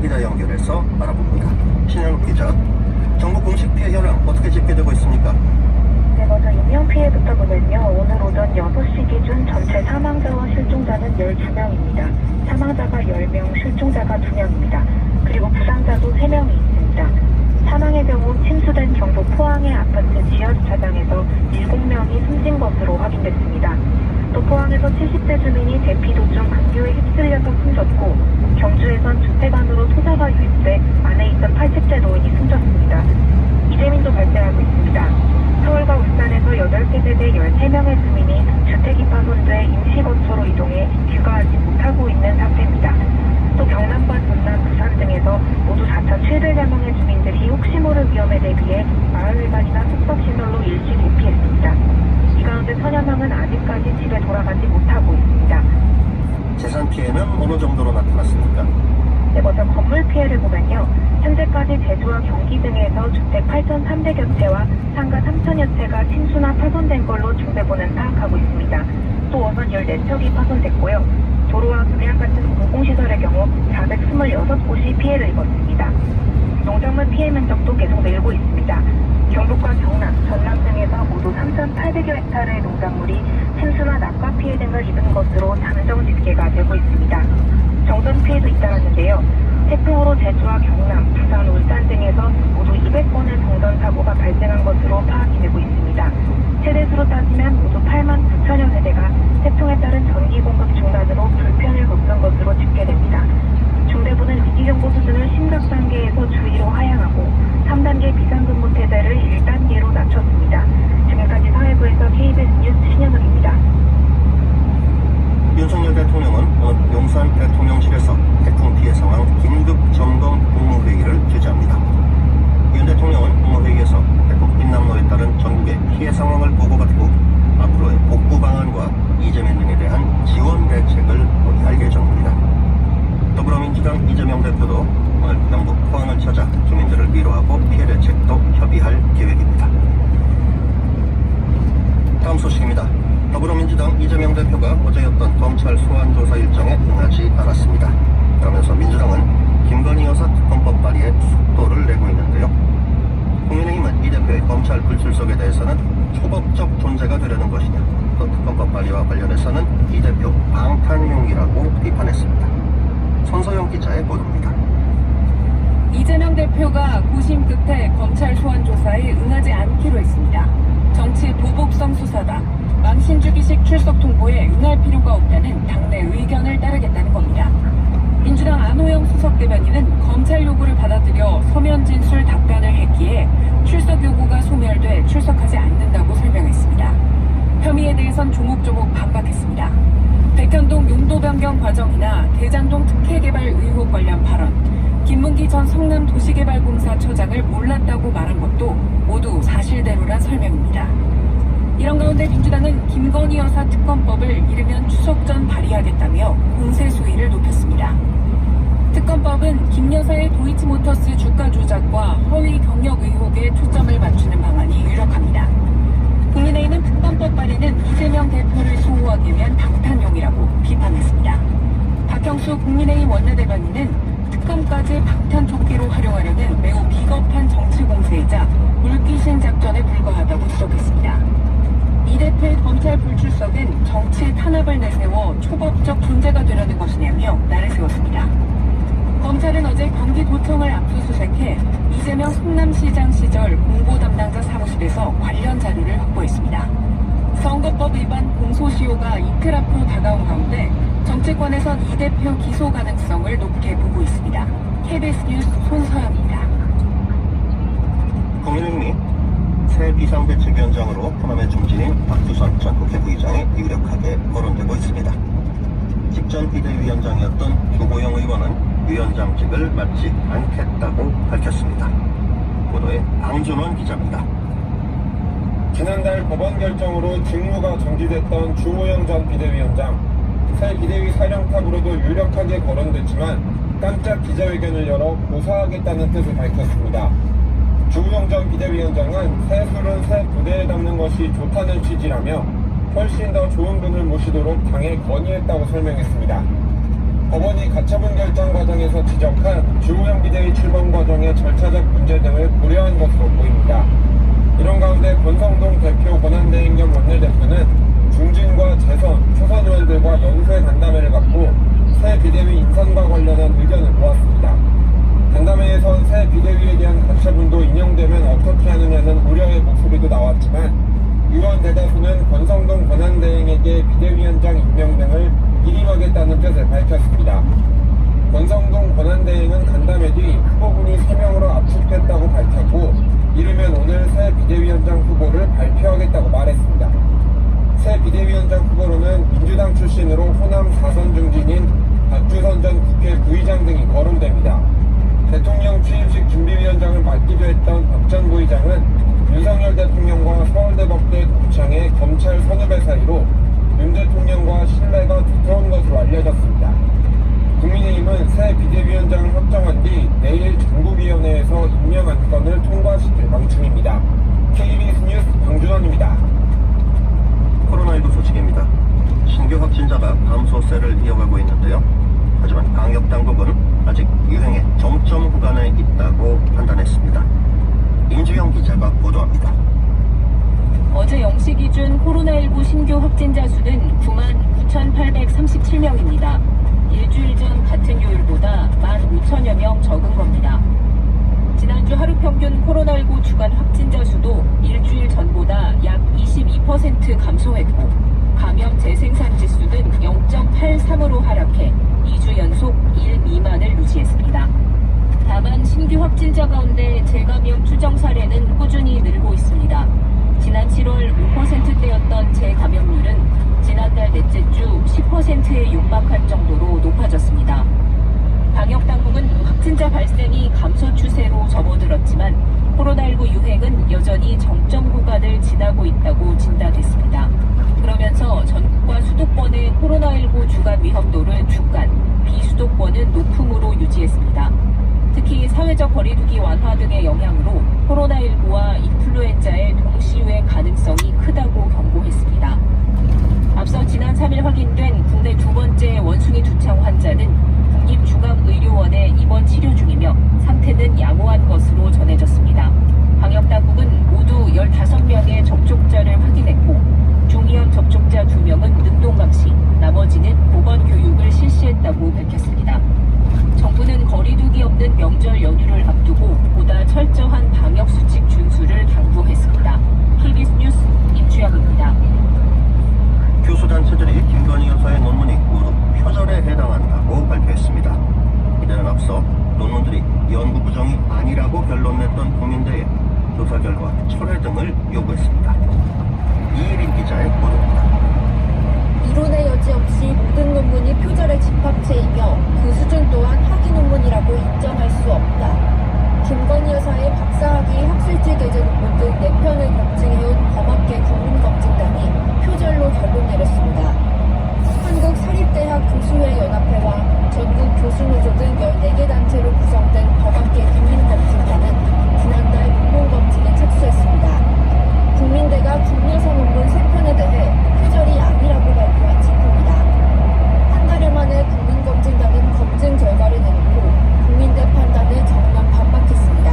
기자 연결해서 알아봅니다. 신현욱 기자, 정부 공식 피해 현황 어떻게 집계되고 있습니까? 네, 먼저 인명 피해부터 보면요. 오늘 오전 6시 기준 전체 사망자와 실종자는 12명입니다. 사망자가 10명, 실종자가 2명입니다. 그리고 부상자도 3명이 있습니다. 사망의 경우 침수된 경북 포항의 아파트 지하주차장에서 7명이 숨진 것으로 확인됐습니다. 또 포항에서 70대 주민이 대피 도중 급류에 휩쓸려서 숨졌고 경주에선 주택 안으로 토사가 유입돼 안에 있던 80대 노인이 숨졌습니다. 이재민도 발생하고 있습니다. 서울과 울산에서 8개 세대 13명의 주민이 주택이 파손돼 임시거처로 이동해 귀가하지 못하고 있는 상태입니다. 또 경남과 전남, 부산 등에서 모두 4,700여 명의 주민들이 혹시 모를 위험에 대비해 마을회관이나 숙박시설로 일시 대피했습니다. 이 가운데 천여 명은 아직까지 집에 돌아가지 못하고 있습니다. 재산 피해는 어느 정도로 나타났습니까? 네, 먼저 건물 피해를 보면요. 제주와 경기 등에서 주택 8,300여 채와 상가 3,000여 채가 침수나 파손된 걸로 중대본은 파악하고 있습니다. 또 어선 14척이 파손됐고요. 도로와 분양 같은 공공시설의 경우 426곳이 피해를 입었습니다. 농작물 피해 면적도 계속 늘고 있습니다. 경북과 경남, 전남 등에서 모두 3,800여 헥타르의 농작물이 침수나 낙과 피해 등을 입은 것으로 잠정 집계가 되고 있습니다. 정전 피해도 잇따랐는데요. 태풍으로 제주와 경남, 부산, 울산 등에서 모두 200건의 정전 사고가 발생한 것으로 파악이 되고 있습니다. 세대수로 따지면 모두 8만 9천여 세대가 태풍에 따른 전기 공급 중단으로 불편을 겪은 것으로 집계됩니다. 중대부는 위기경보 수준을 심각 단계에서 주의로 하향하고 3단계 비상근무 태세를 1단계로 낮췄습니다. 지금까지 사회부에서 KBS 뉴스 신현욱입니다. 윤석열 대통령은 오늘 용산 대통령실에서 태풍 피해 상황 긴급 점검 국무회의를 주재합니다. 윤 대통령은 국무회의에서 태풍 빈남로에 따른 전국의 피해 상황을 보고받고 앞으로의 복구 방안과 이재명 등에 대한 지원 대책을 논의할 예정입니다. 더불어민주당 이재명 대표도 오늘 경북 포항을 찾아 주민들을 위로하고 피해 대책도 협의할 계획입니다. 다음 소식입니다. 더불어민주당 이재명 대표가 어제였던 검찰 소환 조사 일정에 응하지 않았습니다. 그러면서 민주당은 김건희 여사 특검법 발의에 속도를 내고 있는데요. 국민의힘은 이 불출석에 대해서는 초법적 존재가 되려는 것이냐, 또 특검법 발의와 관련해서는 이 대표 방탄용이라고 비판했습니다. 손소영 기자의 보도입니다. 이재명 대표가 고심 끝에 검찰 소환 조사에 응하지 않기로 했습니다. 정치 보복성 수사다. 망신주기식 출석 통보에 응할 필요가 없다는 당내 의견을 따르겠다는 겁니다. 민주당 안호영 수석 대변인은 검찰 요구를 받아들여 서면 진술 답변을 했기에 출석 요구가 소멸돼 출석하지 않는다고 설명했습니다. 혐의에 대해선 조목조목 반박했습니다. 백현동 용도 변경 과정이나 대장동 특혜 개발 의혹 관련 발언, 김문기 전 성남 도시개발공사 처장을 몰랐다고 말한 것도 모두 사실대로란 설명입니다. 이런 가운데 민주당은 김건희 여사 특검법을 이르면 추석 전 발의하겠다며 공세 수위를 높였습니다. 특검법은 김 여사의 도이치모터스 주가 조작과 허위 경력 의혹에 초점을 맞추는 방안이 유력합니다. 국민의힘은 특검법 발의는 이재명 대표를 수호하기 위한 방탄용이라고 비판했습니다. 박형수 국민의힘 원내대변인은 특검까지 방탄조끼로 활용하려는 매우 비겁한 정치 공세이자 물귀신 작전에 불과하다고 지적했습니다. 이 대표의 검찰 불출석은 정치 탄압을 내세워 초법적 존재가 되려는 것이냐며 날을 세웠습니다. 검찰은 어제 경기도청을 압수수색해 이재명 성남시장 시절 공보 담당자 사무실에서 관련 자료를 확보했습니다. 선거법 위반 공소시효가 이틀 앞으로 다가온 가운데 정치권에선 이 대표 기소 가능성을 높게 보고 있습니다. KBS 뉴스 손서영입니다. 국민의 새 비상대책위원장으로 호남의 중진인 박두선 전 국회 부의장이 유력하게 거론되고 있습니다. 직전 비대위원장이었던 주호영 의원은 위원장직을 맡지 않겠다고 밝혔습니다. 보도에 방준원 기자입니다. 지난달 법원 결정으로 직무가 정지됐던 주호영 전 비대위원장 새 비대위 사령탑으로도 유력하게 거론됐지만 깜짝 기자회견을 열어 고사하겠다는 뜻을 밝혔습니다. 주호영 전 비대위원장은 새 술은 새 부대에 담는 것이 좋다는 취지라며 훨씬 더 좋은 분을 모시도록 당에 건의했다고 설명했습니다. 법원이 가처분 결정 과정에서 지적한 주호영 비대위 출범 과정의 절차적 문제 등을 고려한 것으로 보입니다. 이런 가운데 권성동 대표 권한대행 겸 원내대표는 중진과 재선, 초선 의원들과 연쇄 간담회를 갖고 새 비대위 인선과 관련한 의견을 모았습니다. 간담회에선 새 비대위에 대한 가처분도 인용되면 어떻게 목소리도 나왔지만 의원 대다수는 권성동 권한대행에게 비대위원장 임명 등을 일임하겠다는 뜻을 밝혔습니다. 권성동 권한대행은 간담회 뒤 후보군이 3명으로 압축됐다고 밝혔고 이르면 오늘 새 비대위원장 후보를 발표하겠다고 말했습니다. 새 비대위원장 후보로는 민주당 출신으로 호남 4선 중진인 박주선 전 국회 부의장 등이 거론됩니다. 대통령 취임식 준비위원장을 맡기도 했던 박전 부의장은 윤석열 대통령과 서울대법대 곱창의 검찰 선후배 사이로 윤 대통령과 신뢰가 두터운 것으로 알려졌습니다. 국민의힘은 새 비대위원장을 확정한 뒤 내일 전국위원회에서 임명 안건을 통과시킬 방침입니다. KBS 뉴스 방준원입니다. 코로나19 소식입니다. 신규 확진자가 감소세를 이어가고 있는데요. 하지만 방역 당국은 아직 유행의 정점 구간에 있다고 판단했습니다. 기자가 보도합니다. 어제 0시 기준 코로나19 신규 확진자 수는 99,837명입니다. 일주일 전 같은 요일보다 15,000여 명 적은 겁니다. 지난주 하루 평균 코로나19 주간 확진자 수도 일주일 전보다 약 22% 감소했고, 감염 재생산 지수는 0.83으로 하락해 2주 연속 1 미만을 유지했습니다. 다만 신규 확진자 가운데 재감염 추정 사례는 꾸준히 늘고 있습니다. 지난 7월 5%대였던 재감염률은 넷째 주 10%에 육박할 정도로 높아졌습니다. 방역 당국은 확진자 발생이 감소 추세로 접어들었지만 코로나19 유행은 여전히 정점 구간을 지나고 있다고 진단했습니다. 그러면서 전국과 수도권의 코로나19 주간 위험도를 중간, 비수도권은 높음으로 유지했습니다. 특히 사회적 거리두기 완화 등의 영향으로 코로나19와 인플루엔자의 동시유행 가능성이 크다고 경고했습니다. 앞서 지난 3일 확인된 국내 두 번째 원숭이 두창 환자는 국립중앙의료원에 입원 치료 중이며 상태는 양호한 것으로 전해졌습니다. 방역당국은 모두 15명의 접촉자를 확인했고 중이염 접촉자 2명은 능동감시, 나머지는 보건교육을 실시했다고 밝혔습니다. 정부는 거리두기 없는 명절 연휴를 앞두고 보다 철저한 방역 수칙 준수를 당부했습니다. KBS 뉴스 임주영입니다. 교수단체들이 김건희 여사의 논문이 모두 표절에 해당한다고 발표했습니다. 이들은 앞서 논문들이 연구 부정이 아니라고 결론냈던 국민대에 조사 결과 철회 등을 요구했습니다. 이일인 기자의 보도입니다. 이론의 여지 없이 모든 논문이 표절의 집합체이며 그 수준 또한 학위 논문이라고 인정할 수 없다. 김건희 여사의 박사학위 학술지 게재 논문 등 4편을 검증해온 범학계 국민검증단이 표절로 결론 내렸습니다. 한국사립대학 교수회 연합회와 전국 교수노조 등 14개 단체로 구성된 범학계 국민검증단은 지난달 논문검증에 착수했습니다. 국민대가 국내선 논문 3편에 대해 표절이 아니라고 발표한 징표입니다. 한 달여 만에 국민검증단은 검증 결과를 내놓고 국민대 판단을 정면 반박했습니다.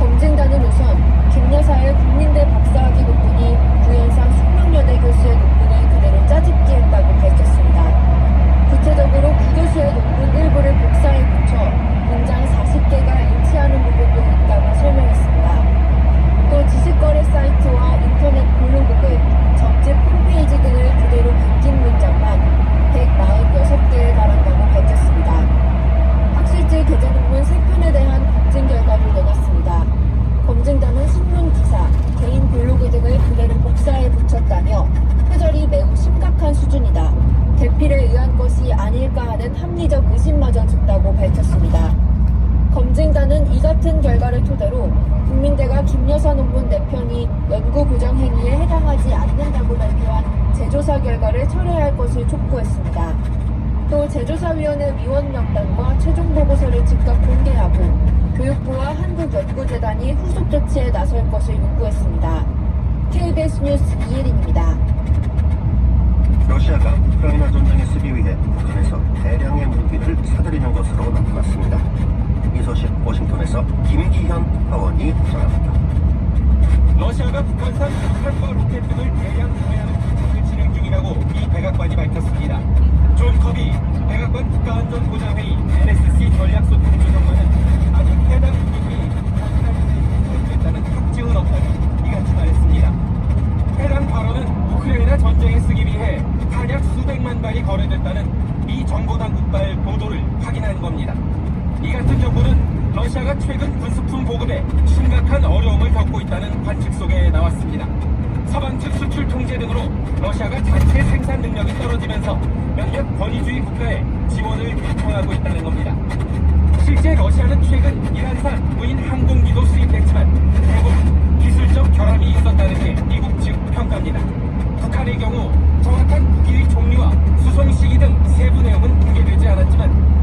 검증단은 우선 김 여사의 국민대 박사학위 논문이 구현상 숙명여대 교수의 논문을 그대로 짜집기 했다고 밝혔습니다. 구체적으로 구 교수의 논문 일부를 복사해 붙여 문장 40개가 일치하는 부분도 있다고 설명했습니다. 또 지식거래 사이트와 인터넷 블로그들, 점집 홈페이지 등을 그대로 바뀐 문장만 146개에 달한다고 밝혔습니다. 학술지 게재 논문 3편에 대한 검증 결과를 내놨습니다. 검증단은 신문 기사, 개인 블로그 등을 그대로 복사해 붙였다며 표절이 매우 심각한 수준이다. 대필에 의한 것이 아닐까 하는 합리적 의심마저 든다고 밝혔습니다. 검증단은 이 같은 결과를 토대로 국민대가 김여사 논문 4편이 연구 부정 행위에 해당하지 않는다고 발표한 재조사 결과를 철회할 것을 촉구했습니다. 또 제조사위원회 위원 명단과 최종 보고서를 즉각 공개하고 교육부와 한국연구재단이 후속 조치에 나설 것을 요구했습니다. KBS 뉴스 이혜린입니다. 러시아가 우크라이나 전쟁에 쓰기 위해 북한에서 대량의 무기를 사들이는 것으로 나타났습니다. 이 소식 워싱턴에서 김기현 특파원이 전합니다. 러시아가 북한산 폭탄과 로켓 등을 대량 구매하는 작전을 진행 중이라고 미 백악관이 밝혔습니다. 존 커비 백악관 국가안전보장회의 NSC 전략소통 조정관은 아직 해당 무기들이 사용됐다는 확증은 없다고 이같이 말했습니다. 해당 발언은 우크라이나 전쟁에 쓰기 위해 탄약 수백만 발이 거래됐다는 미 정보당국발 보도를 확인한 겁니다. 이 같은 정보는 러시아가 최근 군수품 보급에 심각한 어려움을 겪고 있다는 관측 속에 나왔습니다. 서방 측 수출 통제 등으로 러시아가 자체 생산 능력이 떨어지면서 몇몇 권위주의 국가에 지원을 요청하고 있다는 겁니다. 실제 러시아는 최근 이란산 무인 항공기도 수입했지만 대부분 기술적 결함이 있었다는 게 미국 측 평가입니다. 북한의 경우 정확한 무기의 종류와 수송 시기 등 세부 내용은 공개되지 않았지만